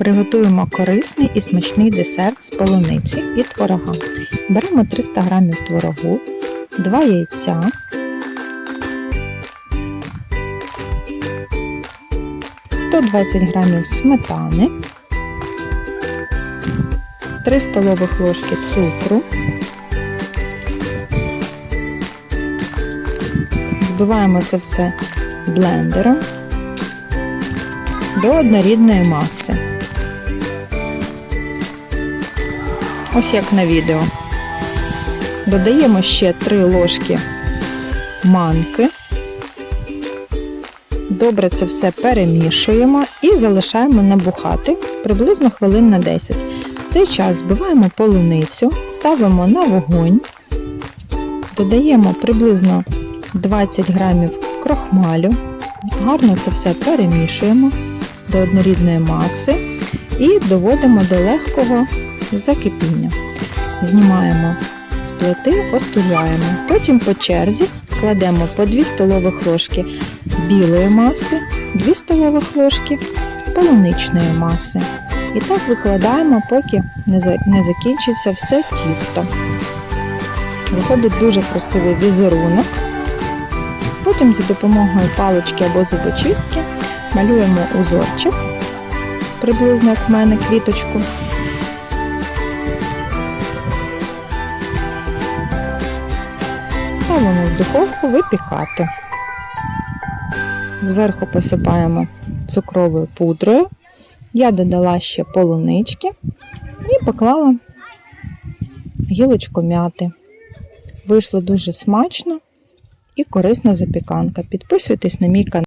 Приготуємо корисний і смачний десерт з полуниці і творога. Беремо 300 г творогу, 2 яйця, «120 г сметани, 3 столових ложки цукру, збиваємо це все блендером до однорідної маси. Ось як на відео. Додаємо ще 3 ложки манки. Добре це все перемішуємо і залишаємо набухати приблизно хвилин на 10. В цей час збиваємо полуницю, ставимо на вогонь, додаємо приблизно 20 грамів крохмалю, гарно це все перемішуємо до однорідної маси і доводимо до легкого закипіння. Знімаємо з плити, остужаємо. Потім по черзі кладемо по 2 столових ложки білої маси, 2 столових ложки полуничної маси. І так викладаємо, поки не закінчиться все тісто. Виходить дуже красивий візерунок. Потім за допомогою палички або зубочистки малюємо узорчик, приблизно як в мене квіточку. Ставимо в духовку випікати. Зверху посипаємо цукровою пудрою. Я додала ще полунички і поклала гілочку м'яти. Вийшло дуже смачно і корисна запіканка. Підписуйтесь на мій канал.